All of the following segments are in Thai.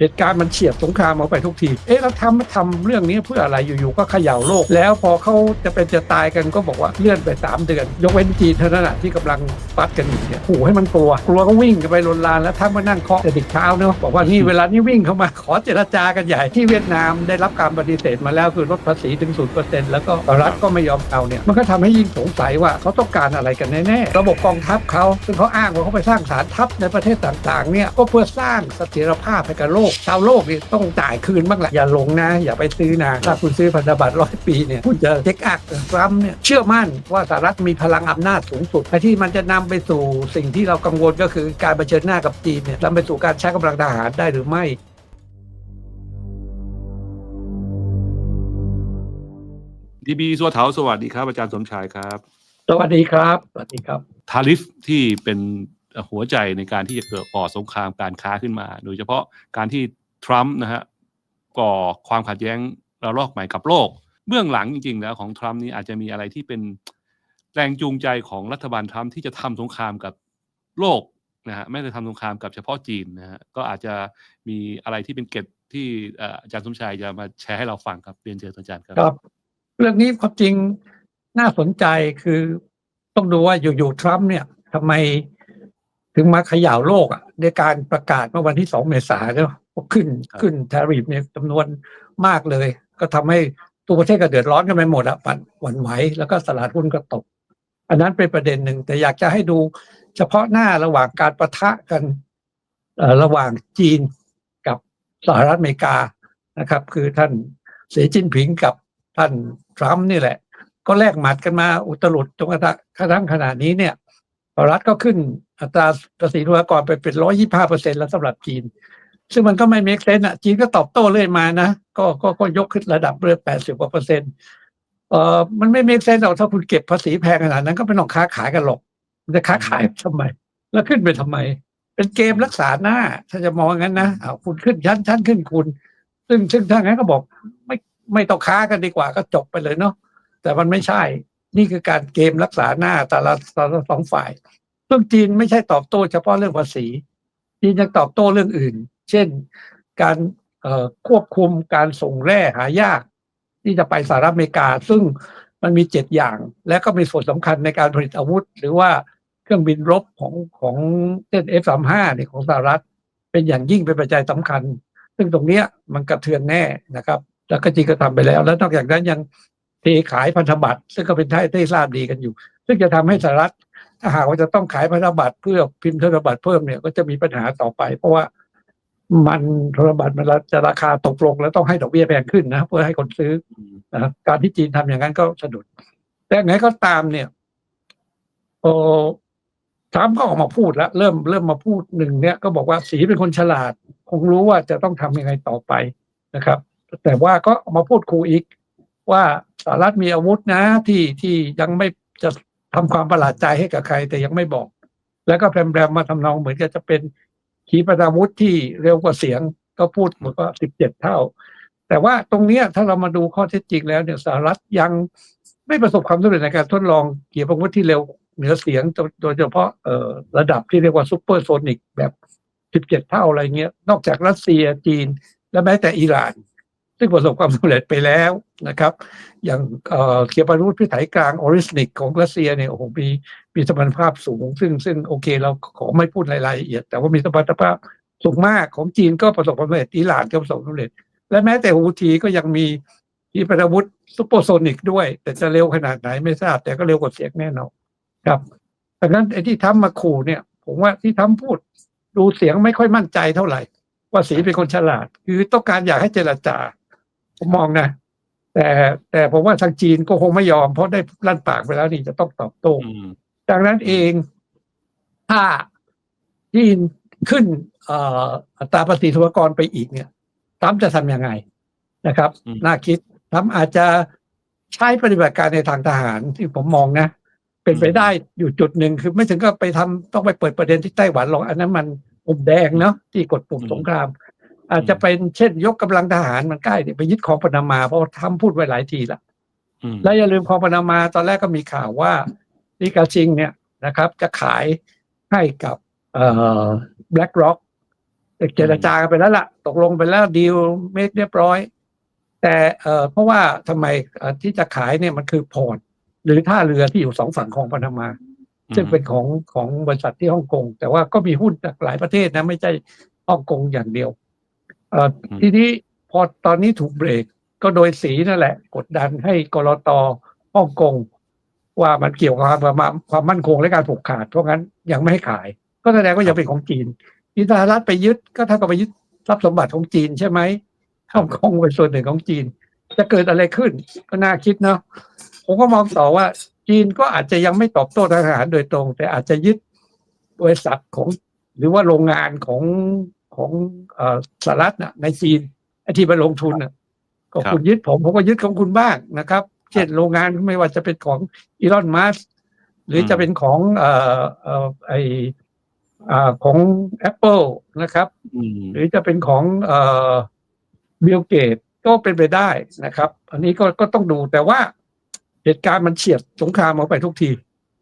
เหตุการณ์มันเฉียดสงครามเอาไปทุกที เอ๊ะแล้วทำทำเรื่องนี้เพื่ออะไรอยู่ๆก็เขย่าโลก แล้วพอเขาจะเป็นจะตายกันก็บอกว่าเลื่อนไป 3 เดือน ยกเว้นจีนเท่านั้นแหะที่กำลังปัดกันอยู่เนี่ยขู่ให้มันกลัว กลัวก็วิ่งกันไปลนลานแล้วทั้งมานั่งเคาะกระดิกเท้าเนาะบอกว่านี่เวลานี้วิ่งเข้ามาขอเจรจากันใหญ่ที่เวียดนามได้รับการปฏิเสธมาแล้วคือลดภาษีถึงศูนย์เปอร์เซ็นต์แล้วก็รัฐก็ไม่ยอมเอาเนี่ยมันก็ทำให้ยิ่งสงสัยว่าเขาต้องการอะไรกันแน่ๆระบบกองทัพเขาซึ่งเขาอ้างว่าเขาไปสร้างฐานทัพในประเทศต่างๆเนี่ยก็เพื่อสร้างเสถียรภาพให้กับโลกชาวโลกนี่ต้องจ่ายคืนบ้างแหละอย่าหลงนะ อย่าไปซื้อนะ ถ้าคุณซื้อพันธบัตรร้อยปีเนี่ยคุณจะเช็คอักทรัมป์เนี่ยเชื่อมั่นว่าสหรัฐมีพลังอำนาจสูงสุดไอ้ที่มันจะนำไปสู่สิ่งที่เรากังวลก็คือการเผชิญหน้ากับจีนเนี่ยนำไปสู่การใช้กำลังทหารได้หรือไม่ดีบีสัวเถาสวัสดีครับ อาจารย์สมชายครับ สวัสดีครับ สวัสดีครับ ทาริฟที่เป็น หัวใจในการที่จะเกิดก่อสงครามการค้าขึ้นมา โดยเฉพาะการที่ทรัมป์นะฮะก่อความขัดแย้งระลอกใหม่กับโลก เบื้องหลังจริงๆแล้วของทรัมป์นี่อาจจะมีอะไรที่เป็นแรงจูงใจของรัฐบาลทรัมป์ที่จะทำสงครามกับโลกนะฮะไม่ได้ทำสงครามกับเฉพาะจีนนะฮะก็อาจจะมีอะไรที่เป็นเกร็ดที่เอ่ออาจารย์สมชายจะมาแชร์ให้เราฟังครับเรียนเชิญอาจารย์ครับครับ เรื่องนี้ความจริงน่าสนใจคือต้องดูว่าอยู่ๆทรัมป์เนี่ยทำไม ถึงมาเขย่าโลกอะในการประกาศเมื่อวันที่สองเมษายนเนี่ยขึ้นครับขึ้นทาริฟเนี่ยจำนวนมากเลย ก็ทำให้ตัวประเทศก็เดือดร้อนกันไปหมดอะปั่นหวั่นไหวแล้วก็ตลาดหุ้นก็ตก อันนั้นเป็นประเด็นหนึ่งแต่อยากจะให้ดูเฉพาะหน้าระหว่างการประทะกันเอ่อระหว่างจีนกับสหรัฐอเมริกานะครับ คือท่านสีจิ้นผิงกับท่านทรัมป์นี่แหละ ก็แลกหมัดกันมาอุตลุดจนกระทั่งขนาดนี้เนี่ยสหรัฐก็ขึ้น อัตราภาษีธุรกรไปเป็นร้อยยี่ห้าเปอร์เซ็นแล้วสำหรับจีน ซึ่งมันก็ไม่เมกเซนอะจีนก็ตอบโต้เรื่อยมานะก็ก็ก็ยกขึ้นระดับเรื่อยแปดสิบกว่าเปอร์เซ็นต์เอ่อมันไม่เมกเซนหรอกถ้าคุณเก็บภาษีแพงขนาดนั้นก็ไม่ต้องค้าขายกันหรอกมันจะค้าขายทำไม แล้วขึ้นไปทำไม เป็นเกมรักษาหน้า ถ้าจะมองอย่างนั้นนะเอาวคุณขึ้นชั้นชั้นขึ้นคุณ ซึ่งซึ่งถ้างั้นก็บอกไม่ไม่ต้องค้ากันดีกว่าก็จบไปเลยเนาะแต่มันไม่ใช่ นี่คือการเกมรักษาหน้าแต่ละแต่ละสองฝ่าย ซึ่องจีนไม่ใช่ตอบโต้เฉพาะเรื่องภาษี จีนยังตอบโต้เรื่องอื่น เช่น การควบคุมการส่งแร่หายาก ที่จะไปสหรัฐอเมริกา ซึ่งมันมีเจ็ดอย่าง และก็มีส่วนสำคัญในการผลิตอาวุธ หรือว่าเครื่องบินรบของของเช่น F35 เนี่ยของสหรัฐ เป็นอย่างยิ่งเป็นปัจจัยสำคัญ ซึ่งตรงเนี้ยมันกระเทือนแน่นะครับ แล้วก็จีนก็ทำไปแล้ว แล้วนอกจากนั้นยังเทขายพันธบัตรซึ่งก็เป็นท่าที่ทราบดีกันอยู่ ซึ่งจะทำให้สหรัฐ ถ้าหากว่าจะต้องขายพันธบัตรเพื่อพิมพ์ธนบัตรเพิ่มเนี่ยก็จะมีปัญหาต่อไป เพราะว่ามันธนบัตรมันจะราคาตกลงแล้วต้องให้ดอกเบี้ยแพงขึ้นนะเพื่อให้คนซื้อนะครับการที่จีนทำอย่างนั้นก็สะดุด แต่ไงก็ตามเนี่ยโอ้ทรัมป์ก็ออกมาพูดแล้ว เริ่มเริ่มมาพูดหนึ่งเนี่ยก็บอกว่าสีเป็นคนฉลาด คงรู้ว่าจะต้องทำยังไงต่อไปนะครับ แต่ว่าก็ออกมาพูดคูอีก ว่าสหรัฐมีอาวุธนะที่ที่ยังไม่จะ ทำความประหลาดใจให้กับใครแต่ยังไม่บอก แล้วก็แพรมๆมาทำนองเหมือนกับจะเป็นขีปนาวุธที่เร็วกว่าเสียงก็พูดเหมือนก็สิบเจ็ดเท่า แต่ว่าตรงเนี้ยถ้าเรามาดูข้อเท็จจริงแล้วเนี่ยสหรัฐยังไม่ประสบความสำเร็จในการทดลองขีปนาวุธที่เร็วเหนือเสียงโดยเฉพาะเอ่อระดับที่เรียกว่าซูเปอร์โซนิกแบบสิบเจ็ดเท่าอะไรเงี้ย นอกจากรัสเซียจีน และแม้แต่อิหร่าน ซึ่งประสบความสำเร็จไปแล้วนะครับ อย่างเอ่อเขียปาวุธพิสัยกลางออริสนิกของรัสเซียเนี่ยโอ้โหมีมีสมรรถภาพสูง ซึ่งซึ่งโอเคเราขอไม่พูดรายละเอียด แต่ว่ามีสมรรถภาพสูงมากของจีนก็ประสบความสำเร็จอิหร่านก็ประสบความสำเร็จ และแม้แต่ฮูทีก็ยังมีขีปนาวุธซูเปอร์โซนิกด้วย แต่จะเร็วขนาดไหนไม่ทราบ แต่ก็เร็วกว่าเสียงแน่นอนครับดังนั้นไอ้ที่ทำมาขู่เนี่ย ผมว่าที่ทำพูดดูเสียงไม่ค่อยมั่นใจเท่าไหร่ ว่าสีเป็นคนฉลาด คือต้องการอยากให้เจรจา ผมมองนะแต่แต่ผมว่าทางจีนก็คงไม่ยอมเพราะได้ลั่นปากไปแล้วนี่จะต้องตอบโต้อืมดังนั้นเองถ้าจีนขึ้นเอ่ออัตราภาษีธุรกรไปอีกเนี่ยทรัมป์จะทำยังไงนะครับอืมน่าคิดทรัมป์อาจจะใช้ปฏิบัติการในทางทหารที่ผมมองนะ เป็นไปได้อยู่จุดหนึ่งคือไม่ถึงก็ไปทำต้องไปเปิดประเด็นที่ไต้หวันหรอกอันนั้นมันปุ่มแดงเนาะที่กดปุ่มสงคราม อาจจะเป็นเช่นยกกำลังทหารมันใกล้เนี่ยไปยึดของปานามาเพราะทำพูดไว้หลายทีละอืมและอย่าลืมของปานามาตอนแรกก็มีข่าวว่าลิกาชิงเนี่ยนะครับ จะขายให้กับเอ่อ BlackRock เจรจากันไปแล้วล่ะ ตกลงไปแล้วดีลเมคเรียบร้อย แต่เอ่อเพราะว่าทำไมเอ่อที่จะขายเนี่ยมันคือพอร์ตหรือท่าเรือที่อยู่สองฝั่งของปานามา ซึ่งเป็นของของบริษัทที่ฮ่องกง แต่ว่าก็มีหุ้นจากหลายประเทศนะ ไม่ใช่ฮ่องกงอย่างเดียวเอ่ออืม ทีนี้พอตอนนี้ถูกเบรกก็โดยสีนั่นแหละ กดดันให้กรตฮ่องกงว่ามันเกี่ยวกับความความมั่นคงและการผูกขาด เพราะงั้นยังไม่ให้ขาย ก็แสดงว่ายังเป็นของจีนที่สหรัฐไปยึดก็เท่ากับไปยึดทรัพย์สมบัติของจีนใช่ไหมฮ่องกงเป็นส่วนหนึ่งของจีน จะเกิดอะไรขึ้นก็น่าคิดเนาะผมก็มองต่อว่า จีนก็อาจจะยังไม่ตอบโต้ทางทหารโดยตรง แต่อาจจะยึดบริษัทของ หรือว่าโรงงานของ ของเอ่อสหรัฐน่ะในจีนไอ้ที่ไปลงทุนน่ะก็ครับคุณยึดผมผมก็ยึดของคุณบ้างนะครับ เช่นโรงงานไม่ว่าจะเป็นของอีลอนมัสหรือจะเป็นของเอ่อเอ่อไออ่าของ Apple นะครับอืมหรือจะเป็นของเอ่อบิลเกตก็เป็นไปได้นะครับ อันนี้ก็ก็ต้องดูแต่ว่าเหตุการณ์มันเฉียดสงครามออกไปทุกที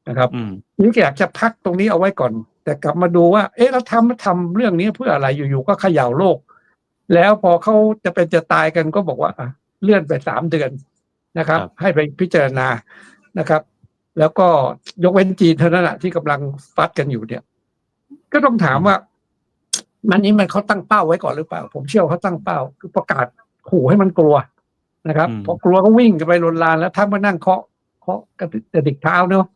นะครับอืมนี่อยากจะพักตรงนี้เอาไว้ก่อน แต่กลับมาดูว่า เอ๊ะเราทำทำเรื่องนี้เพื่ออะไรอยู่ๆก็เขย่าโลก แล้วพอเขาจะเป็นจะตายกันก็บอกว่าอะเลื่อนไปสามเดือนนะครับ ครับ ให้ไปพิจารณานะครับ แล้วก็ยกเว้นจีนเท่านั้นแหละที่กำลังฟัดกันอยู่เนี่ย ก็ต้องถามว่า มันนี้มันเขาตั้งเป้าไว้ก่อนหรือเปล่า ผมเชื่อว่าเขาตั้งเป้า คือประกาศขู่ให้มันกลัวนะครับอืม พอกลัวก็วิ่งกันไปลนลานแล้วท่านมานั่งเคาะเคาะกระดิกกระดิกเท้าเนาะ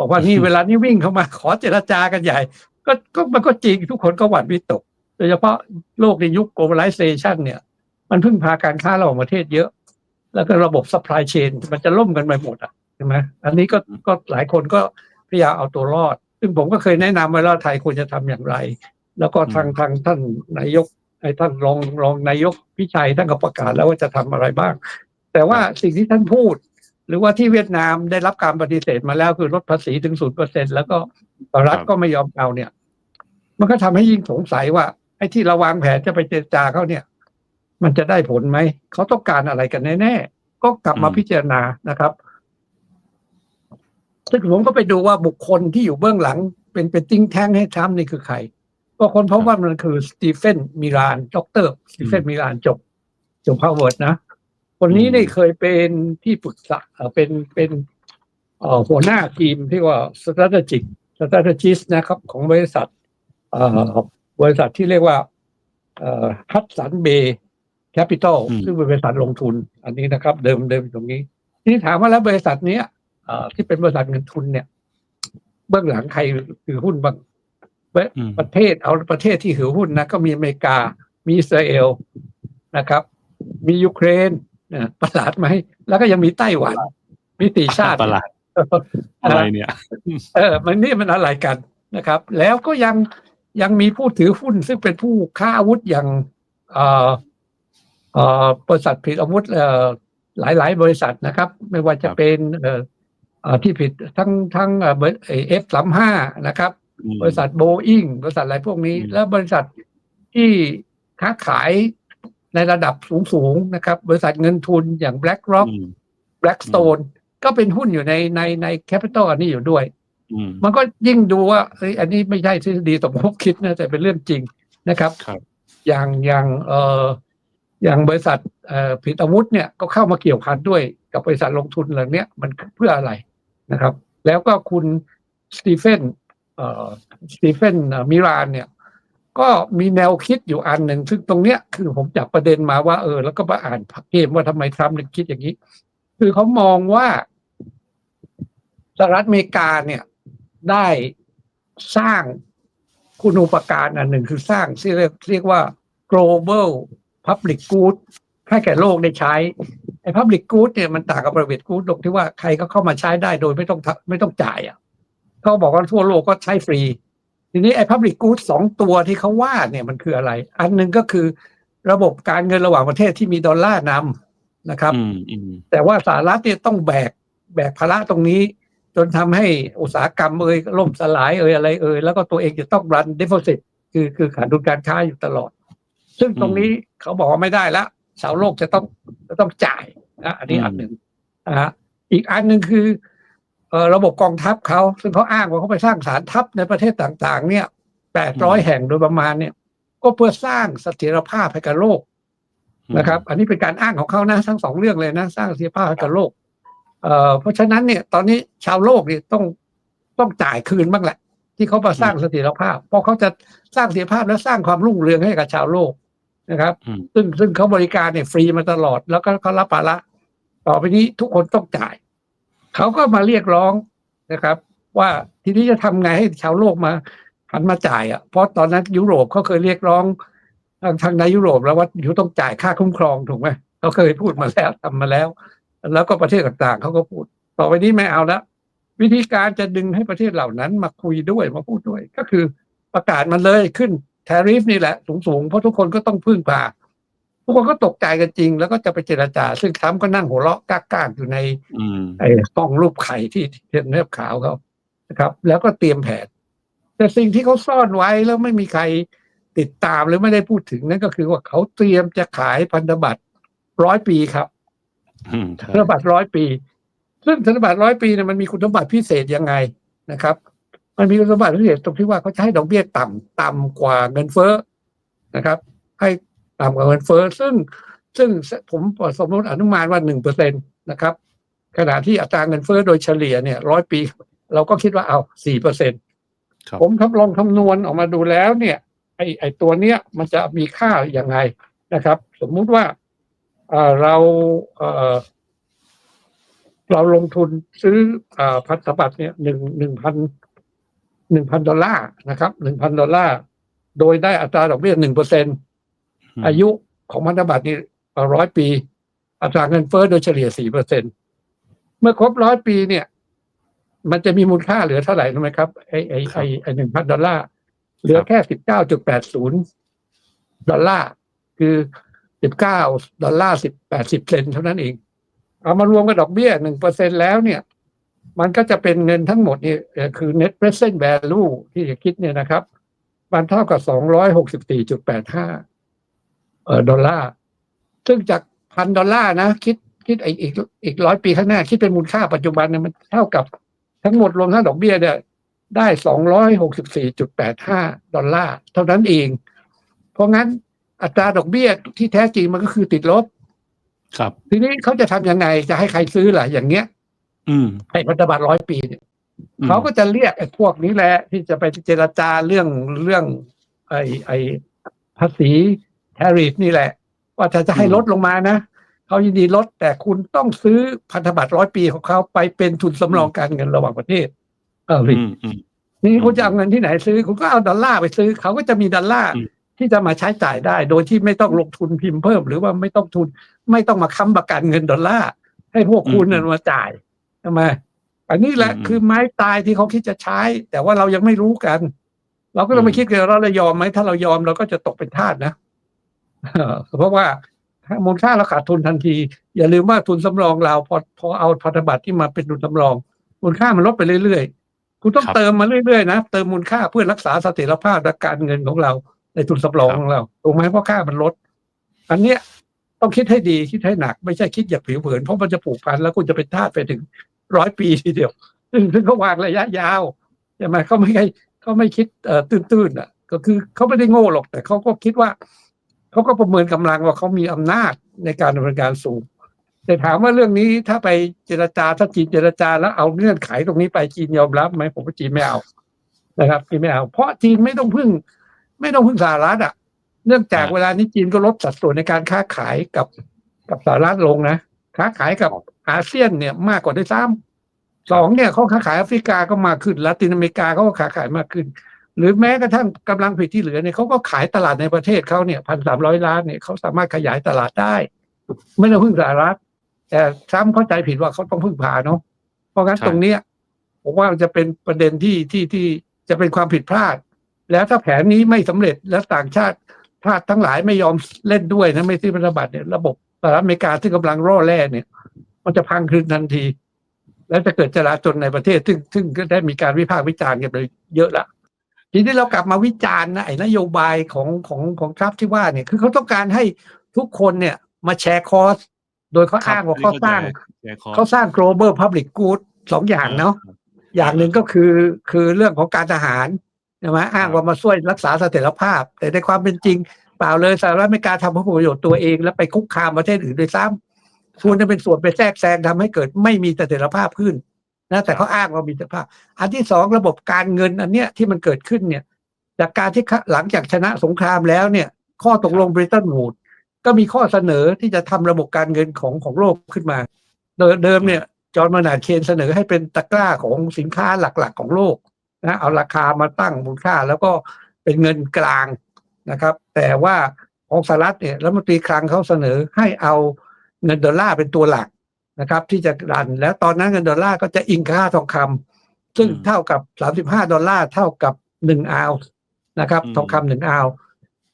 บอกว่านี่เวลานี้วิ่งเข้ามาขอเจรจากันใหญ่ ก็ก็มันก็จริงทุกคนก็หวั่นวิตก โดยเฉพาะโลกในยุค globalization เนี่ย มันพึ่งพาการค้าระหว่างประเทศเยอะ แล้วก็ระบบ supply chain มันจะล่มกันไปหมดอะใช่ไหมอันนี้ก็ก็หลายคนก็พยายามเอาตัวรอด ซึ่งผมก็เคยแนะนำไว้แล้วไทยควรจะทำอย่างไร แล้วก็ทางทางท่านนายกไอ้ท่านรองรองนายกพิชัยท่านก็ประกาศแล้วว่าจะทำอะไรบ้าง แต่ว่าสิ่งที่ท่านพูด หรือว่าที่เวียดนามได้รับการปฏิเสธมาแล้วคือลดภาษีถึงศูนย์เปอร์เซ็นแล้วก็รัฐก็ไม่ยอมเอาเนี่ย มันก็ทำให้ยิ่งสงสัยว่า ไอ้ที่เราวางแผนจะไปเจรจาเขาเนี่ย มันจะได้ผลไหม เขาต้องการอะไรกันแน่ๆ ก็กลับมาพิจารณานะครับซึ่งผมก็ไปดูว่าบุคคลที่อยู่เบื้องหลัง เป็นเป็นติ้งแท้งให้ทรัมป์นี่คือใครก็คนพบว่ามันคือสตีเฟนมิรานด็อกเตอร์สตีเฟนมิรานจบจบฮาร์วาร์ดนะ คนนี้นี่เคยเป็นที่ปรึกษาเอ่อเป็นเป็นเอ่อหัวหน้าทีมที่ว่า strategic strategist นะครับ ของบริษัทเอ่อบริษัทที่เรียกว่าเอ่อฮัตสันเบย์แคปิตอลอืมซึ่งเป็นบริษัทลงทุน อันนี้นะครับ เดิมเดิมอยู่ตรงนี้ทีนี้ถามว่าแล้วบริษัทเนี้ยเอ่อที่เป็นบริษัทเงินทุนเนี่ย เบื้องหลังใครถือหุ้นบ้างอืมประเทศเอาประเทศที่ถือหุ้นนะ ก็มีอเมริกา มีอิสราเอลนะครับ มียูเครนนะ ประหลาดไหม แล้วก็ยังมีไต้หวัน มีตีชาติประหลาดเอออะไรเนี่ย เออ มันนี่มันอะไรกันนะครับ แล้วก็ยังยังมีผู้ถือหุ้น ซึ่งเป็นผู้ค้าอาวุธอย่างเอ่อเอ่อบริษัทผลิตอาวุธเอ่อหลายๆ บริษัทนะครับ ไม่ว่าจะครับเป็นเอ่อเอ่อที่ผิดทั้งทั้งเอฟสามห้านะครับอืมบริษัทโบอิงบริษัทอะไรพวกนี้อืมแล้วบริษัทที่ค้าขาย ในระดับสูงๆนะครับ บริษัทเงินทุนอย่าง BlackRock อืม Blackstone ก็เป็นหุ้นอยู่ในในในแคปิตอลอันนี้อยู่ด้วยอืมมันก็ยิ่งดูว่าเอ้ยอันนี้ไม่ใช่ทฤษฎีสมคบคิดนะแต่เป็นเรื่องจริงนะครับครับอย่างอย่างเอ่ออย่างบริษัทเอ่อผลิตอาวุธเนี่ยก็เข้ามาเกี่ยวพันด้วยกับบริษัทลงทุนเหล่านี้มันเพื่ออะไรนะครับ แล้วก็คุณสตีเฟนเอ่อสตีเฟนเอ่อมิรานเนี่ย ก็มีแนวคิดอยู่อันหนึ่งซึ่งตรงเนี้ยคือผมจับประเด็นมาว่าเออ แล้วก็มาอ่านเกมว่าทำไมทรัมป์ถึงคิดอย่างนี้ คือเขามองว่าสหรัฐอเมริกาเนี่ยได้สร้างคุณูปการอันหนึ่งคือสร้างที่เรียกเรียกว่า global public good ให้แก่โลกได้ใช้ไอ้ public good เนี่ยมันต่างกับ private good ตรงที่ว่าใครก็เข้ามาใช้ได้โดยไม่ต้องไม่ต้องจ่ายอะเขาบอกว่าทั่วโลกก็ใช้ฟรี ทีนี้ไอ้ public good สองตัวที่เขาว่าเนี่ยมันคืออะไร อันหนึ่งก็คือระบบการเงินระหว่างประเทศที่มีดอลลาร์นำนะครับอืมอืมแต่ว่าสหรัฐเนี่ยต้องแบกแบกภาระตรงนี้ จนทำให้อุตสาหกรรมเอ่ยล่มสลายเอ่ยอะไรเอ่ยแล้วก็ตัวเองจะต้องรันเดฟ i ซิตคือคือขาดดุลการค้าอยู่ตลอด ซึ่งตรงนี้เขาบอกว่าไม่ได้ละชาวโลกจะต้องจะต้องจ่ายนะอันนี้อันหนึ่งนะฮะอีกอันหนึ่งคือเอ่อ ระบบกองทัพเขาซึ่งเขาอ้างว่าเขาไปสร้างฐานทัพในประเทศต่างๆ เนี่ยแปดร้อยแห่งโดยประมาณเนี่ย ก็เพื่อสร้างเสถียรภาพให้กับโลกนะครับ อันนี้เป็นการอ้างของเขานะทั้งสองเรื่องเลยนะ สร้างเสถียรภาพให้กับโลกเอ่อเพราะฉะนั้นเนี่ย ตอนนี้ชาวโลกเนี่ยต้องต้องจ่ายคืนบ้างแหละ ที่เขามาสร้างเสถียรภาพ เพราะเขาจะสร้างเสถียรภาพและสร้างความรุ่งเรืองให้กับชาวโลกนะครับอืมซึ่งซึ่งเขาบริการเนี่ยฟรีมาตลอด แล้วก็เขารับภาระต่อไปนี้ทุกคนต้องจ่าย เขาก็มาเรียกร้องนะครับ ว่าทีนี้จะทำไงให้ชาวโลกมาหันมาจ่ายอะเพราะตอนนั้นยุโรปเขาเคยเรียกร้องทางทางในยุโรปแล้วว่าอยู่ต้องจ่ายค่าคุ้มครองถูกไหมเขาเคยพูดมาแล้วทำมาแล้ว แล้วก็ประเทศต่างๆเขาก็พูด ต่อไปนี้ไม่เอาละวิธีการจะดึงให้ประเทศเหล่านั้นมาคุยด้วยมาพูดด้วย ก็คือประกาศมันเลยขึ้น t ทริฟนี่แหละสูงๆเพราะทุกคนก็ต้องพึ่งพา ทุกคนก็ตกใจกันจริง แล้วก็จะไปเจรจา ซึ่งทรัมป์ก็นั่งหัวเราะกากๆอยู่ในอืมไอ้ห้องรูปไข่ที่เทียนเนืบขาวเขานะครับ แล้วก็เตรียมแผน แต่สิ่งที่เขาซ่อนไว้แล้วไม่มีใครติดตามหรือไม่ได้พูดถึงนั่นก็คือว่าเขาเตรียมจะขายพันธบัตรร้อยปีครับอืมใช่ธนบัตรร้อยปี ซึ่งธนบัตรร้อยปีเนี่ยมันมีคุณสมบัติพิเศษยังไงนะครับ มันมีคุณสมบัติพิเศษตรงที่ว่าเขาจะให้ดอกเบี้ยต่ำต่ำกว่าเงินเฟ้อนะครับ ให้ ต่ำกว่าเงินเฟ้อซึ่งซึ่งผมสมมติอนุมานว่าหนึ่งเปอร์เซ็นตนะครับ ขณะที่อัตราเงินเฟ้อโดยเฉลี่ยเนี่ยร้อยปี เราก็คิดว่าเอาสี่เปอร์เซ็นครับผมทำลองคำนวณออกมาดูแล้วเนี่ย ไอไอตัวเนี้ยมันจะมีค่าอย่างไงนะครับ สมมุติว่าเอ่อเราเอ่อเราลงทุนซื้อเอ่อพันธบัตรเนี่ยหนึ่งหนึ่งพันหนึ่งพันดอลลาร์นะครับหนึ่งพันดอลลาร์โดยได้อัตราดอกเบี้ยหนึ่งเปอร์เซ็น อายุของพันธบัตรนี่ร้อยปี อัตราเงินเฟ้อโดยเฉลี่ยสี่เปอร์เซ็นเมื่อครบร้อยปีเนี่ย มันจะมีมูลค่าเหลือเท่าไหร่รู้ไหมครับไอไอไอไอหนึ่งพันดอลลาร์เหลือแค่สิบเก้าจุดแปดศูนย์ดอลลาร์คือสิบเก้าดอลลาร์สิบแปดสิบเซนเท่านั้นเอง เอามารวมกับดอกเบี้ยหนึ่งเปอร์เซ็นแล้วเนี่ย มันก็จะเป็นเงินทั้งหมดนี่เอ่อคือ net present value ที่จะคิดเนี่ยนะครับ มันเท่ากับสองร้อยหกสิบสี่จุดแปดห้าเอ่อ ดอลลาร์ ซึ่งจากพันดอลลาร์นะ คิดคิดอีกอีกอีกร้อยปีข้างหน้า คิดเป็นมูลค่าปัจจุบันเนี่ยมันเท่ากับทั้งหมดรวมทั้งดอกเบี้ยเนี่ยได้สองร้อยหกสิบสี่จุดแปดห้าดอลลาร์ เท่านั้นเอง เพราะงั้นอัตราดอกเบี้ยที่แท้จริงมันก็คือติดลบ ครับ ทีนี้เขาจะทำยังไงจะให้ใครซื้อล่ะอย่างเงี้ย อืมให้พันธบัตรร้อยปีเนี่ยอืมเขาก็จะเรียกไอ้พวกนี้แหละ ที่จะไปเจรจาเรื่องเรื่อง ไอ้ไอ้ภาษี แทริฟนี่แหละ ว่าถ้าจะให้ลดลงมานะเขายินดีลดแต่คุณต้องซื้อพันธบัตรร้อยปีของเขาไปเป็นทุนสำรองการเงินระหว่างประเทศเอออืมอืมนี่คุณจะเอาเงินที่ไหนซื้อ คุณก็เอาดอลลาร์ไปซื้อ เขาก็จะมีดอลลาร์อืมที่จะมาใช้จ่ายได้ โดยที่ไม่ต้องลงทุนพิมพ์เพิ่ม หรือว่าไม่ต้องทุน ไม่ต้องมาค้ำประกันเงินดอลลาร์ให้พวกคุณน่ะมาจ่ายทำไมอันนี้แหละอืมคือไม้ตายที่เขาคิดจะใช้ แต่ว่าเรายังไม่รู้กัน เราก็ต้องไปอืมคิดกันว่าเรายอมไหมถ้าเรายอมเราก็จะตกเป็นทาสนะ เออเพราะว่าถ้ามูลค่าเราขาดทุนทันที อย่าลืมว่าทุนสำรองเราพอพอเอาพันธบัตรที่มาเป็นทุนสำรอง มูลค่ามันลดไปเรื่อยๆ คุณต้องครับเติมมาเรื่อยๆนะเติมมูลค่าเพื่อรักษาเสถียรภาพและการเงินของเรา ในทุนสำรองครับของเราถูกไหมเพราะค่ามันลด อันเนี้ยต้องคิดให้ดีคิดให้หนัก ไม่ใช่คิดอย่างผิวเผินเพราะมันจะผูกพันแล้วคุณจะเป็นทาสไปถึงร้อยปีทีเดียวซึ่งซึ่งเขาวางระยะยาวใช่ไหมเขาไม่ให้เขาไม่คิดเอ่อตื้นๆอะ ก็คือเขาไม่ได้โง่หรอกแต่เขาก็คิดว่า เขาก็ประเมินกำลังว่าเขามีอำนาจในการดำเนินการสูง แต่ถามว่าเรื่องนี้ถ้าไปเจรจาถ้าจีนเจรจาแล้วเอาเงื่อนไขตรงนี้ไปจีนยอมรับไหมผมว่าจีนไม่เอานะครับจีนไม่เอา เพราะจีนไม่ต้องพึ่ง ไม่ต้องพึ่งสหรัฐอะ เนื่องจากเวลานี้จีนก็ลดสัดส่วนในการค้าขายกับกับสหรัฐลงนะค้าขายกับอาเซียนเนี่ยมากกว่าด้วยซ้ำสองเนี่ยเขาค้าขายแอฟริกาก็มากขึ้นลาตินอเมริกาเขาก็ค้าขายมากขึ้น หรือแม้กระทั่งกำลังผลิตที่เหลือเนี่ยเขาก็ขายตลาดในประเทศเขาเนี่ยพันสามร้อยล้านเนี่ยเขาสามารถขยายตลาดได้ ไม่ต้องพึ่งสหรัฐแต่ทรัมป์เข้าใจผิดว่าเขาต้องพึ่งพาเนาะเพราะงั้นใช่ตรงเนี้ยผมว่ามันจะเป็นประเด็นที่ที่ที่จะเป็นความผิดพลาด แล้วถ้าแผนนี้ไม่สำเร็จแล้วต่างชาติชาติทั้งหลายไม่ยอมเล่นด้วยนะไม่ซื้อพันธบัตรเนี่ยระบบสหรัฐอเมริกาซึ่งกำลังร่อแร่เนี่ย มันจะพังคืนทันที แล้วจะเกิดจราจนในประเทศซึ่งซึ่งก็ได้มีการวิพากษ์วิจารณ์กันไปเยอะละ ทีนี้เรากลับมาวิจารณ์นะไอ้นโยบายของของของทรัมป์ที่ว่าเนี่ยคือเขาต้องการให้ทุกคนเนี่ยมาแชร์คอสโดยเขาอ้างว่าเขาสร้างแชร์คอร์สเขาสร้าง global public good สองอย่างเนาะอย่างหนึ่งก็คือคือเรื่องของการทหารใช่ไหมอ้างว่ามาช่วยรักษาเสถียรภาพ แต่ในความเป็นจริง เปล่าเลยสหรัฐอเมริกาทำเพื่อประโยชน์ตัวเองแล้วไปคุกคามประเทศอื่นด้วยซ้ำคุณจะเป็นส่วนไปแทรกแซงทำให้เกิดไม่มีเสถียรภาพขึ้น นะแต่เขาอ้างว่ามีเสถียรภาพ อันที่สองระบบการเงินอันเนี้ยที่มันเกิดขึ้นเนี่ย จากการที่หลังจากชนะสงครามแล้วเนี่ย ข้อตกลงบริตันวูดก็มีข้อเสนอที่จะทำระบบการเงินของของโลกขึ้นมาเดิมเดิมเนี่ยจอห์นมานาร์ดเคนเสนอให้เป็นตะกร้าของสินค้าหลักๆของโลกนะเอาราคามาตั้งมูลค่าแล้วก็เป็นเงินกลางนะครับ แต่ว่าของสหรัฐเนี่ยรัฐมนตรีคลังเขาเสนอให้เอาเงินดอลลาร์เป็นตัวหลัก นะครับที่จะดันแล้วตอนนั้นเงินดอลลาร์ก็จะอิงค่าทองคำซึ่งอืมเท่ากับ35ดอลลาร์เท่ากับหนึ่งอาวส์นะครับอืมทองคำหนึ่งอาวส์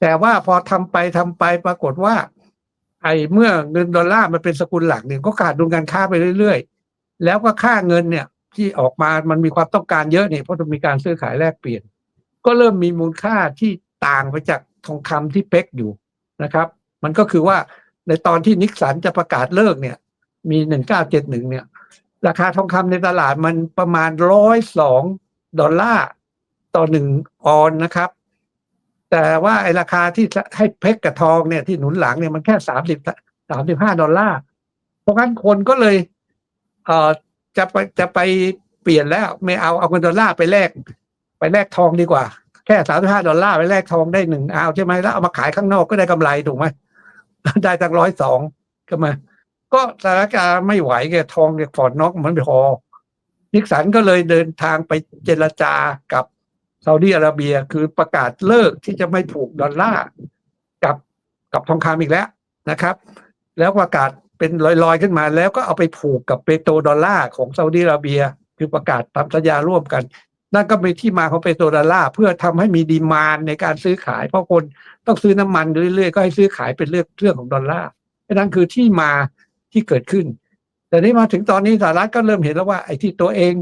แต่ว่าพอทำไปทำไปปรากฏว่า ไอ้เมื่อเงินดอลลาร์มันเป็นสกุลหลักเนี่ยก็ขาดดุลการค้าไปเรื่อยๆ แล้วก็ค่าเงินเนี่ยที่ออกมามันมีความต้องการเยอะเนี่ยเพราะจะมีการซื้อขายแลกเปลี่ยน ก็เริ่มมีมูลค่าที่ต่างไปจากทองคำที่เป๊กอยู่นะครับ มันก็คือว่าในตอนที่นิกสันจะประกาศเลิกเนี่ย มีหนึ่งเก้าเจ็ดหนึ่งเนี่ย ราคาทองคำในตลาดมันประมาณร้อยสองดอลลาร์ต่อหนึ่งออนนะครับ แต่ว่าไอราคาที่ให้เพชรกับทองเนี่ยที่หนุนหลังเนี่ยมันแค่สามสิบสามสิบห้าดอลลาร์เพราะงั้นคนก็เลยเอ่อจะไปจะไปเปลี่ยนแล้วไม่เอาเอาเงินดอลลาร์ไปแลกไปแลกทองดีกว่า แค่สามสิบห้าดอลลาร์ไปแลกทองได้หนึ่งเอาใช่ไหมแล้วเอามาขายข้างนอกก็ได้กำไรถูกไหมได้ตั้งร้อยสองก็มา ก็สถานการณ์ไม่ไหวแกทองเนี่ยฟอดน็อกมันไม่พอนิกสันก็เลยเดินทางไปเจรจากับซาอุดีอาระเบียคือประกาศเลิกที่จะไม่ผูกดอลลาร์กับกับทองคำอีกแล้วนะครับ แล้วประกาศเป็นลอยๆขึ้นมาแล้วก็เอาไปผูกกับเปโตรดอลลาร์ของซาอุดีอาระเบีย คือประกาศทำสัญญาร่วมกัน นั่นก็เป็นที่มาของเปโตรดอลลาร์เพื่อทำให้มีดีมานในการซื้อขาย เพราะคนต้องซื้อน้ำมันเรื่อยๆก็ให้ซื้อขายเป็นเรื่องเรื่องของดอลลาร์นั่นคือที่มา ที่เกิดขึ้น แต่นี่มาถึงตอนนี้สหรัฐก็เริ่มเห็นแล้วว่า ไอ้ที่ตัวเอง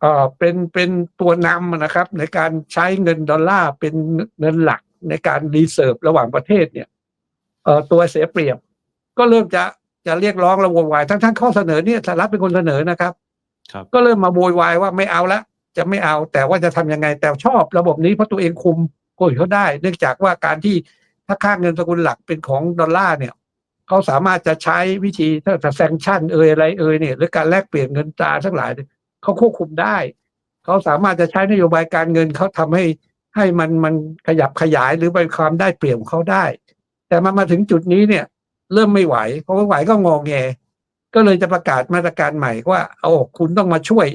เอ่อเป็นเป็นตัวนำนะครับ ในการใช้เงินดอลลาร์เป็นเงินหลักในการรีเซิร์ฟระหว่างประเทศเนี่ยเอ่อตัวเสียเปรียบ ก็เริ่มจะจะเรียกร้องระวงวายทั้งทั้งข้อเสนอเนี่ยสหรัฐเป็นคนเสนอนะครับครับ ก็เริ่มมาโวยวายว่าไม่เอาละจะไม่เอาแต่ว่าจะทำยังไงแต่ชอบระบบนี้เพราะตัวเองคุมคนอื่นเขาได้ เนื่องจากว่าการที่ถ้าค่าเงินสกุลหลักเป็นของดอลลาร์เนี่ย เขาสามารถจะใช้วิธีถ้าแซงชั่นเอ่ยอะไรเอ่ยเนี่ยหรือการแลกเปลี่ยนเงินตราทั้งหลายเนี่ยเขาควบคุมได้ เขาสามารถจะใช้นโยบายการเงินเขาทำให้ให้มันมันขยับขยายหรือไปความได้เปรียบของเขาได้ แต่มามาถึงจุดนี้เนี่ย เริ่มไม่ไหวเพราะว่าไหวก็งองแง ก็เลยจะประกาศมาตรการใหม่ว่าเอาคุณต้องมาช่วย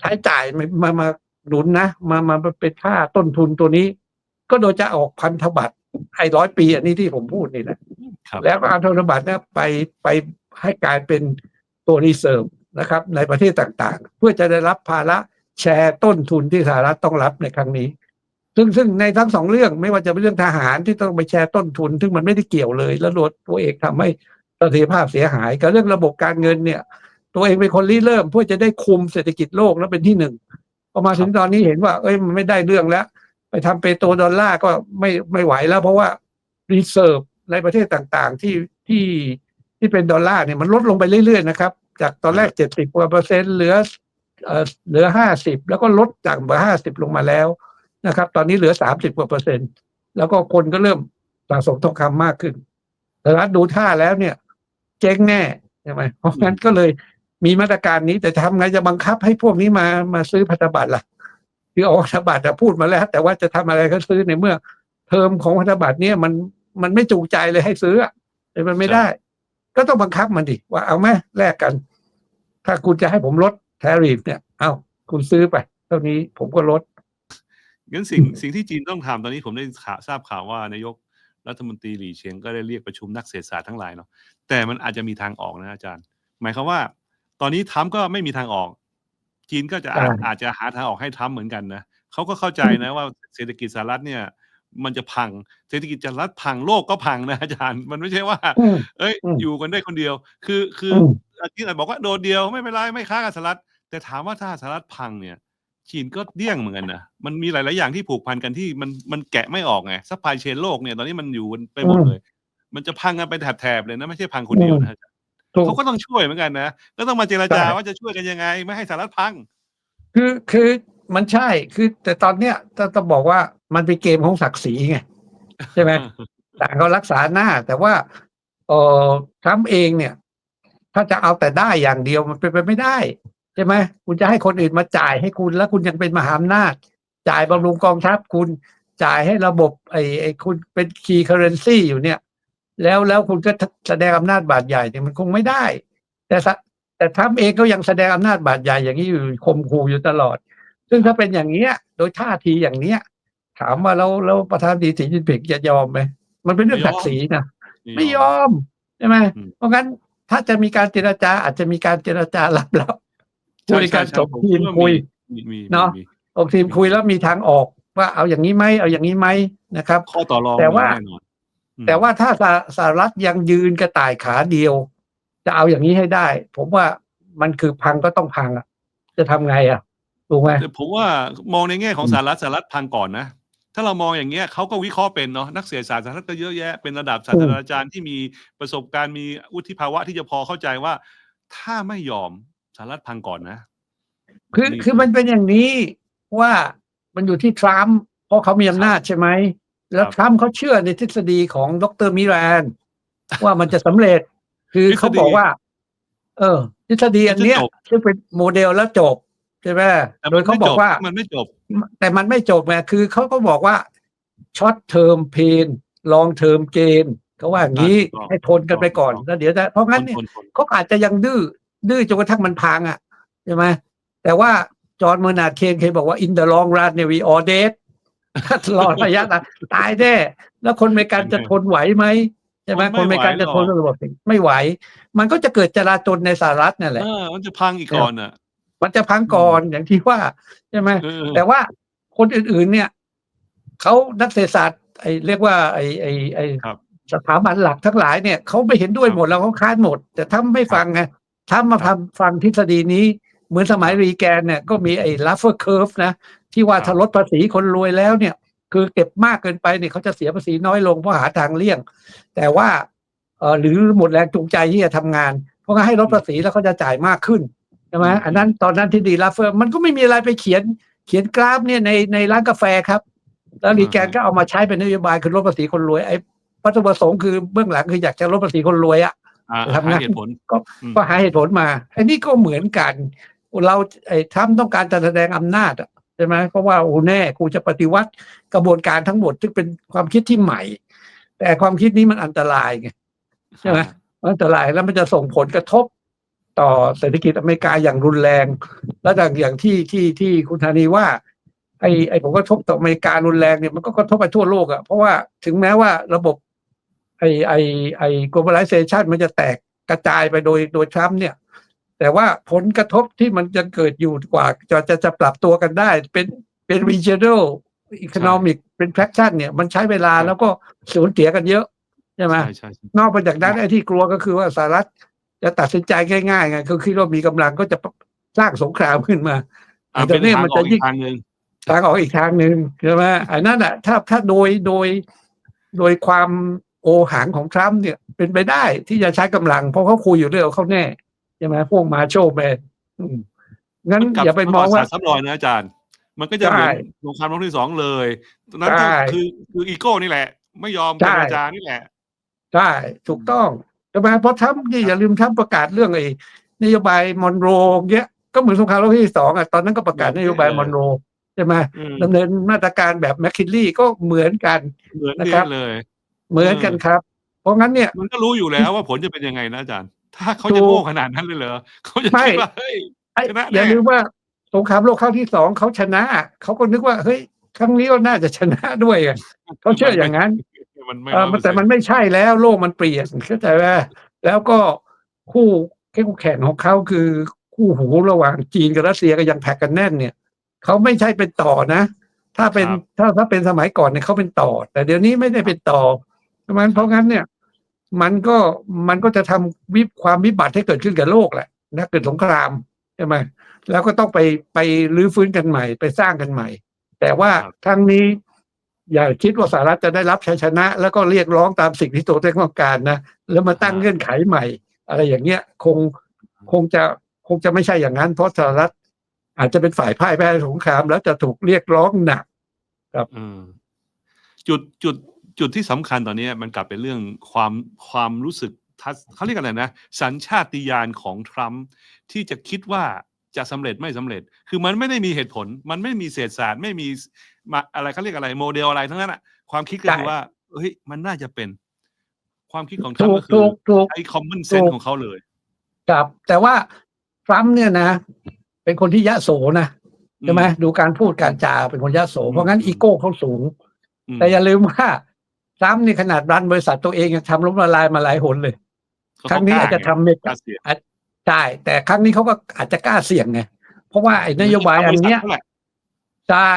ใช้จ่ายมามามาหนุนนะ มามาเป็นค่าต้นทุนตัวนี้ ก็โดยจะออกพันธบัตร ไอ้ร้อยปี อันนี้ที่ผมพูดนี่นะครับแล้วก็เอาพันธบัตรเนี่ยไปไปให้กลายเป็นตัวรีเซิร์ฟนะครับ ในประเทศต่างๆ เพื่อจะได้รับภาระแชร์ต้นทุนที่สหรัฐต้องรับในครั้งนี้ ซึ่งซึ่งในทั้งสองเรื่องไม่ว่าจะเป็นเรื่องทหารที่ต้องไปแชร์ต้นทุน ซึ่งมันไม่ได้เกี่ยวเลย แล้วตัวเองทำให้เสถียรภาพเสียหาย กับเรื่องระบบการเงินเนี่ย ตัวเองเป็นคนริเริ่มเพื่อจะได้คุมเศรษฐกิจโลกแล้วเป็นที่หนึ่งพอมาถึงตอนนี้เห็นว่า เอ้ยมันไม่ได้เรื่องแล้ว ไปทำเปโตรดอลลาร์ก็ไม่ไม่ไหวแล้ว เพราะว่ารีเซิร์ฟในประเทศต่างๆ ที่ที่ที่เป็นดอลลาร์เนี่ยมันลดลงไปเรื่อยๆนะครับ จากตอนแรกเจ็ดสิบกว่าเปอร์เซ็นต์เหลือเอ่อเหลือห้าสิบแล้วก็ลดจากเบอร์ห้าสิบลงมาแล้วนะครับ ตอนนี้เหลือสามสิบกว่าเปอร์เซ็นต์แล้วก็คนก็เริ่มสะสมทองคำมากขึ้นแต่รัฐดูท่าแล้วเนี่ย เจ๊งแน่ใช่ไหมเพราะงั้นก็เลยมีมาตรการนี้แต่จะทำไงจะบังคับให้พวกนี้มามาซื้อพันธบัตรล่ะ คือเอาพันธบัตรอะพูดมาแล้ว แต่ว่าจะทำอะไรก็ซื้อในเมื่อ เทอมของพันธบัตรเนี่ยมันมันไม่จูงใจเลยให้ซื้ออะแต่มันไม่ได้ ก็ต้องบังคับมันดิว่าเอาไหมแลกกัน ถ้าคุณจะให้ผมลดแทริฟเนี่ยเอาคุณซื้อไปเท่านี้ผมก็ลดงั้นสิ่งสิ่งที่จีนต้องทำตอนนี้ผมได้ข่าวทราบข่าวว่านายกรัฐมนตรีหลี่เฉียงก็ได้เรียกประชุมนักเศรษฐศาสตร์ทั้งหลายเนาะแต่มันอาจจะมีทางออกนะอาจารย์ หมายความว่า ตอนนี้ทรัมป์ก็ไม่มีทางออก จีนก็จะอาจใช่อาจจะหาทางออกให้ทรัมป์เหมือนกันนะเขาก็เข้าใจนะว่าเศรษฐกิจสหรัฐเนี่ยมันจะพัง เศรษฐกิจสหรัฐพังโลกก็พังนะอาจารย์ มันไม่ใช่ว่าอืมเอ้ยอืมอยู่กันได้คนเดียว คือคืออมอาจารย์บอกว่าโดดเดียวไม่เป็นไรไม่ค้ากับสหรัฐ แต่ถามว่าถ้าสหรัฐพังเนี่ย จีนก็เดี้ยงเหมือนกันนะมันมีหลาย ๆ อย่างที่ผูกพันกันที่มันมันแกะไม่ออกไงซัพพลายเชนโลกเนี่ยตอนนี้มันอยู่กันไปหมดเลย มันจะพังกันไปแถบๆเลยนะไม่ใช่พังคนเดียวนะอาจารย์ ถูกเขาก็ต้องช่วยเหมือนกันนะก็ต้องมาเจรจาใช่ว่าจะช่วยกันยังไง ไม่ให้สหรัฐพัง คือคือมันใช่คือ แต่ตอนเนี้ยจะต้องบอกว่ามันเป็นเกมของศักดิ์ศรีไงใช่ไหมต่างเขารักษาหน้า แต่ว่าเออทรัมป์เองเนี่ย ถ้าจะเอาแต่ได้อย่างเดียวมันเป็นไปไม่ได้ใช่ไหมคุณจะให้คนอื่นมาจ่ายให้คุณแล้วคุณยังเป็นมหาอำนาจ จ่ายบำรุงกองทัพคุณจ่ายให้ระบบไอ้ไอ้คุณเป็นคีย์เคอร์เรนซีอยู่เนี่ย แล้วแล้วคุณก็แสดงอำนาจบาดใหญ่เนี่ยมันคงไม่ได้ แต่สะแต่ทรัมป์เองก็ยังแสดงอำนาจบาดใหญ่อย่างนี้อยู่ข่มขู่อยู่ตลอด ซึ่งถ้าเป็นอย่างเนี้ย โดยท่าทีอย่างเนี้ย ถามว่าแล้วแล้วประธานดีสีจินผิงจะยอมไหมมันเป็นเรื่องศักดิ์ศรีนะไม่ยอมใช่ไหมอืมเพราะงั้นถ้าจะมีการเจรจาอาจจะมีการเจรจาลับๆคุยกันจบทีมคุยมีมีเนาะมีออกทีมคุยแล้วมีทางออกว่าเอาอย่างนี้ไหมเอาอย่างนี้ไหมนะครับ ข้อต่อรองแต่ว่ามีน่นอนอืม แต่ว่าถ้าสหสหรัฐยังยืนกระต่ายขาเดียว จะเอาอย่างนี้ให้ได้ ผมว่ามันคือพังก็ต้องพังอะ จะทำไงอะถูกไหมแต่ผมว่ามองในแง่ของอืมสหรัฐสหรัฐพังก่อนนะถ้าเรามองอย่างเงี้ยเขาก็วิเคราะห์เป็นเนาะนักเศรษฐศาสตร์สหรัฐก็เยอะแยะเป็นระดับศาสตราจารย์ที่มีประสบการณ์มีวุฒิภาวะที่จะพอเข้าใจว่า ถ้าไม่ยอมสหรัฐพังก่อนนะ คือนี่คือมันเป็นอย่างนี้ว่ามันอยู่ที่ทรัมป์เพราะเขามีอำนาจใช่ไหม แล้วครับทรัมป์เขาเชื่อในทฤษฎีของดรมิรานว่ามันจะสำเร็จ คือทฤษฎีเขาบอกว่า เออ ทฤษฎีอันเนี้ยมันจะจบซึ่งเป็นโมเดลแล้วจบใช่ไหมแต่โดยเขาบอกว่ามันไม่จบ แต่มันไม่จบไงคือเขาก็บอกว่าช็อตเทอมเพนลองเทอมเกนเขาว่าอย่างนี้อ่าถูกต้องให้ทนกันไปก่อนถูกต้องแล้วเดี๋ยวจะเพราะงั้นเนี่ยคนคนเขาอาจจะยังดื้อดื้อจนกระทั่งมันพังอะใช่ไหมแต่ว่าจอห์นเมอร์นาร์ดเคนเคยบอกว่า in the long run เนี่ย we all dead ถ้า ตลอดระยะนะตายแน่แล้วคนอเมริกันจะทนไหวไหมใช่ไหมคนอเมริกันจะทนกับระบบนี้ไม่ไหว มันก็จะเกิดจราจนในสหรัฐนั่นแหละเออมันจะพังอีกก่อนอะ มันจะพังก่อนอย่างที่ว่าใช่ไหมเออแต่ว่าคนอื่นๆ เนี่ยเขานักเศรษฐศาสตร์ไอ้เรียกว่า ไอ้ไอ้ไอ้ครับสถาบันหลักทั้งหลายเนี่ยเขาไม่เห็นด้วยครับหมดแล้วเขาค้านหมด แต่ถ้าไม่ฟังไงถ้ามาครัทำบฟังทฤษฎีนี้ เหมือนสมัยครับรีแกนเนี่ยก็มีไอ้ลัฟเฟอร์เค v ร์ฟนะ ที่ว่าครับถ้าลดภาษีคนรวยแล้วเนี่ย คือเก็บมากเกินไปเนี่ยเขาจะเสียภาษีน้อยลงเพราะหาทางเลี่ยง แต่ว่าเออหรือหมดแรงจูงใจที่จะทำงาน เพราะงั้นให้ลดภาษีแล้วเขาจะจ่ายมากขึ้นใช่ไหมอืมอันนั้นตอนนั้นที่ดีลัฟเฟอร์มันก็ไม่มีอะไรไปเขียนเขียนกราฟเนี่ยในในร้านกาแฟครับ แล้วรีแกนก็เอามาใช้เป็นนโยบายคือลดภาษีคนรวยไอ้วัตถุประสงค์คือเบื้องหลังคืออยากจะลดภาษีคนรวยอะอ่าทำงานหาเหตุผลก็อืมก็หาเหตุผลมาอันนี้ก็เหมือนกัน เราไอ้ทรัมป์ต้องการจะแสดงอำนาจอะใช่ไหมเพราะว่าโอ้แน่กูจะปฏิวัติกระบวนการทั้งหมดซึ่งเป็นความคิดที่ใหม่ แต่ความคิดนี้มันอันตรายไงใช่ไหมมันอันตรายแล้วมันจะส่งผลกระทบต่อเศรษฐกิจอเมริกาอย่างรุนแรง แล้วอย่างอย่างที่ที่ที่คุณธานีว่า ไอ้ไอ้ผมกระทบต่ออเมริการุนแรงเนี่ยมันก็กระทบไปทั่วโลกอะเพราะว่าถึงแม้ว่าระบบไอ้ไอ้ไอ้ globalization มันจะแตกกระจายไปโดยโดยทรัมป์เนี่ย แต่ว่าผลกระทบที่มันจะเกิดอยู่กว่าจะจะจะปรับตัวกันได้ เป็นเป็น regional economic เป็น fraction เนี่ยมันใช้เวลาแล้วก็สูญเสียกันเยอะใช่ไหมใช่ใช่ใช่นอกไปจากนั้นไอ้ที่กลัวก็คือว่าสหรัฐจะตัดสินใจง่ายๆไงคือคิดว่ามีกำลังก็จะสร้างสงครามขึ้นมาอ่าแต่เป็นเนี่ยทางมันออจะกยิ่อีงกทางหนึ่งทางออกอีกทางหนึ่งใช่ไหมอันนั้นอะถ้าถ้าโดยโดยโดยความโอหังของทรัมป์เนี่ยเป็นไปได้ที่จะใช้กำลัง เพราะเขาคุยอยู่เรื่องของเขาแน่ ใช่ไหมพวกมาโชแมนอืมงั้นมันกลับอย่าไปมองว่าประวัติศสตร์ซ้ำรอยนะอาจารย์ มันก็จะเหมือนใช่สงครามโลกที่สองเลยตอนนั้นก็ใช่คือคืออีโก้นี่แหละ ไม่ยอมใช่เจรจานี่แหละใช่ถูกต้องใช่ไหมเพราะทรัมป์นี่อย่าลืมทรัมป์ประกาศเรื่องไอ้นโยบายมอนโรเงี้ยก็เหมือนสงครามโลกที่สองอะตอนนั้นก็ประกาศนโยบายมอนโรใช่ไหมอืมดำเนินมาตรการแบบแมคคินลีก็เหมือนกันเหมือนนะเดีครัยบเลย เหมือนกันครับ เพราะงั้นเนี่ยมันก็รู้อยู่แล้วว่าผลจะเป็นยังไงนะอาจารย์ ถ้าเขาถูจะกโง่ขนาดนั้นเลยเหรอเขาจะไม่คิดว่าเฮ้ยไอ้ชนะแน่อย่าลืมว่าสงครามโลกครั้งที่สองเขาชนะเขาก็นึกว่าเฮ้ยครั้งนี้ก็น่าจะชนะด้วยอะเขาเชื่ออย่างนั้นมันไม่เออมันแต่มันไม่ใช่แล้วโลกมันเปลี่ยนเข้าใจไหมแล้วก็คู่คู่แข่งของเขาคือคู่หูระหว่างจีนกับรัสเซียก็ยังแพ็กกันแน่นเนี่ยเขาไม่ใช่เป็นต่อนะ ถ้าเป็นถ้าถ้าเป็นสมัยก่อนเนี่ยเขาเป็นต่อ แต่เดี๋ยวนี้ไม่ได้เป็นต่อเพราะงั้นเพราะงั้นเนี่ย มันก็มันก็จะทำวิความวิบัติให้เกิดขึ้นกับโลกแหละนะเกิดสงครามใช่ไหมแล้วก็ต้องไปไปรื้อฟื้นกันใหม่ ไปสร้างกันใหม่ แต่ว่าครั้งนี้อย่าคิดว่าสหรัฐจะได้รับชัยชนะ แล้วก็เรียกร้องตามสิ่งที่ตัวเองต้องการนะแล้วมาตั้งเงื่อนไขใหม่ อะไรอย่างเงี้ยคงคงจะคงจะไม่ใช่อย่างนั้น เพราะสหรัฐอาจจะเป็นฝ่ายพ่ายแพ้สงคราม แล้วจะถูกเรียกร้องหนักอืมจุดจุด จุดที่สำคัญตอนนี้มันกลับเป็นเรื่องความความรู้สึกทัศเขาเรียกอะไรนะ สัญชาติญาณของทรัมป์ที่จะคิดว่าจะสำเร็จไม่สำเร็จ คือมันไม่ได้มีเหตุผล มันไม่มีเศรษฐศาสตร์ไม่มีมาอะไรเขาเรียกอะไรโมเดลอะไรทั้งนั้นอะความคิดก็คือใช่ว่าเฮ้ยมันน่าจะเป็น ความคิดของทรัมถูป์กก็คืถูอกถูกไอ้ common ถู sense กของเขาเลย ครับ แต่ว่าทรัมป์เนี่ยนะ เป็นคนที่ยะโสนะใช่ไหมดูการพูดการจาเป็นคนยะโส เพราะงั้นอีโก้เขาสูงอืมแต่อย่าลืมว่า ทรัมป์นี่ขนาดรันบริษัทตัวเองยังทำล้มละลายมาหลายหนเลยเขาครั้งนี้อาจจะทำกเม็ดล้าเสี่ยงใช่แต่ครั้งนี้เขาก็อาจจะกล้าเสี่ยงไงเพราะว่าไอ้นโยบายอันเนี้ยท่าไหร่ใช่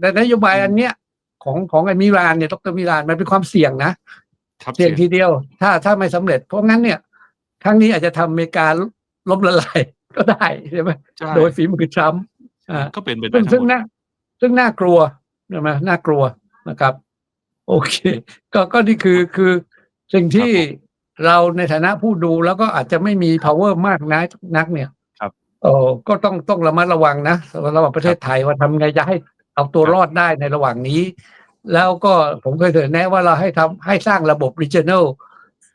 แต่นโยบายอันเนี้ยของของไอ้มิรานเนี่ยดรมิรานมันเป็นความเสี่ยงนะครับเสี่ยงทีเดียว ถ้าถ้าไม่สำเร็จ เพราะงั้นเนี่ยครั้งนี้อาจจะทำอเมริกาล้มละลายก็ได้ใช่ไหมใช่โดยฝีมือทรัมป์อ่าก็เป็นไปได้ซึ่งทั้ซึ่งงหมดน่าซึ่งน่ากลัวใช่ไหมน่ากลัวนะครับ โอเค ก็ก็นี่คือคือสิ่งที่เราในฐานะผู้ดูแล้วก็อาจจะไม่มี power มากนักนักเนี่ยครับเออก็ต้องต้องระมัดระวังนะระหว่างประเทศไทยว่าทำไงจะให้เอาตัวครับรอดได้ในระหว่างนี้ แล้วก็ผมเคยเสนอแนะว่าเราให้ทำให้สร้างระบบ regional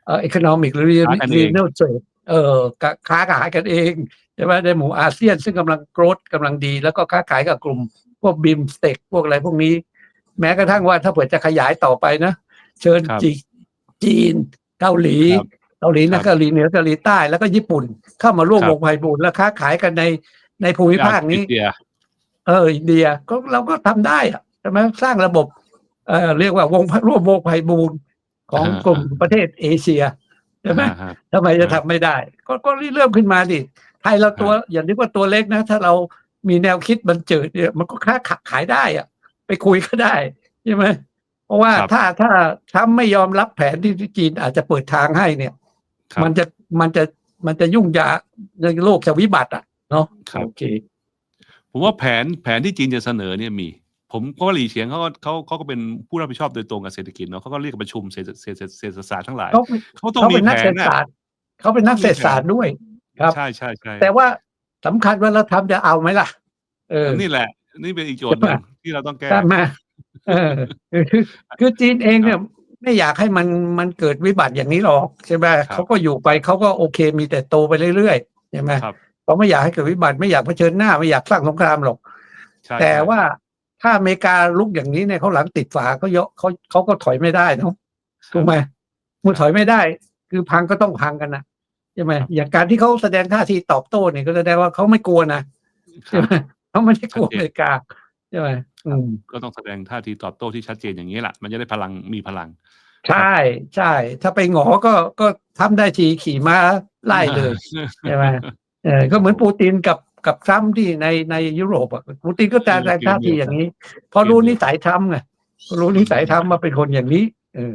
เอ่อ economic หรือหากันเอง regional trade เออกะค้าขายกันเองใช่ไหมในหมู่อาเซียนซึ่งกำลังโกรธกำลังดี แล้วก็ค้าขายกับกลุ่มพวกบิมสเต็กพวกอะไรพวกนี้ แม้กระทั่งว่าถ้าเผื่อจะขยายต่อไปนะ เชิญครับจีจีน เกาหลี ครับเกาหลีครันะบเกาหลีเหนือเกาหลีใต้แล้วก็ญี่ปุ่น เข้ามาร่วมครับวงไพบูลย์และค้าขายกันในในภูมิภาคนี้อิเดีย เอออินเดียก็เราก็ทำได้อะใช่ไหมสร้างระบบ เอ่อเรียกว่าวงร่วมวงไพบูลย์ของอ่ากลุ่มประเทศเอเชียใช่ไหมอ่าฮะทำไมจะอ่าทำไม่ได้ ก็ก็ริเริ่มขึ้นมาดิไทยเราตัว อย่านึกว่าตัวเล็กนะ ถ้าเรามีแนวคิดบันเจิดเนี่ยมันก็ค้าขขายได้อะ ไปคุยก็ได้ใช่ไหมเพราะว่าครับถ้าถ้าทรัมป์ไม่ยอมรับแผนที่ที่จีนอาจจะเปิดทางให้เนี่ย ครับ มันจะมันจะมันจะยุ่งยากในโลกจะวิบัติอะเนาะครับ โอเค ผมว่าแผนแผนที่จีนจะเสนอเนี่ยมี ผมเพราะว่าหลีเฉียงเขาก็เขาเขาก็เป็นผู้รับผิดชอบโดยตรงกับเศรษฐกิจเนาะเขาก็เรียกประชุมเศรษฐเศรษฐเศรษฐศาสตร์ทั้งหลาย เขาเขาต้องเขามีเป็นนัแผกเศรนษฐนะศาสตร์เขาเป็นนักเศรษฐศาสตร์ด้วย ครับ ใช่ใช่ใช่แต่ว่าสำคัญว่าเราทำจะเอาไหมล่ะ เออ นี่แหละ นี่เป็นอีกโจทย์หนึ่ใช่งปะ ที่เราต้องแก้ใช่ไหมเออคือคือจีนเองเนี่ยไม่อยากให้มันมันเกิดวิบัติอย่างนี้หรอกใช่ไหมครับเขาก็อยู่ไปเขาก็โอเค มีแต่โตไปเรื่อยๆใช่ไหมครับเขาไม่อยากให้เกิดวิบัติไม่อยากเผชิญหน้าไม่อยากสร้างสงครามหรอกใช่แต่ใช่ว่าถ้าอเมริกาลุกอย่างนี้เนี่ยเขาหลังติดฝาเขาเยอะเขาเขาก็ถอยไม่ได้เนอะถูกไหมเมื่อถอยไม่ได้ คือพังก็ต้องพังกันนะใช่ไหมอย่างการที่เขาแสดงท่าทีตอบโต้เนี่ยก็แสดงว่าเขาไม่กลัวนะคใช่รับไหมเขาไม่ได้กลัวชัดเจนอเมริกาใช่ไหม อืมก็ต้องแสดงท่าทีตอบโต้ที่ชัดเจนอย่างนี้แหละมันจะได้พลังมีพลัง ใช่ใช่ ถ้าไปหงอก็ก็ทำได้ทีขี่ม้าไล่เลยใช่ไหมเออก็เหมือนปูตินกับกับทรัมป์ที่ในในยุโรปอะปูตินก็จะแสดงท่าทีอย่างนี้ พอรู้นิสัยทรัมป์ไงพอรู้นิสัยทรัมป์มาเป็นคนอย่างนี้ เออ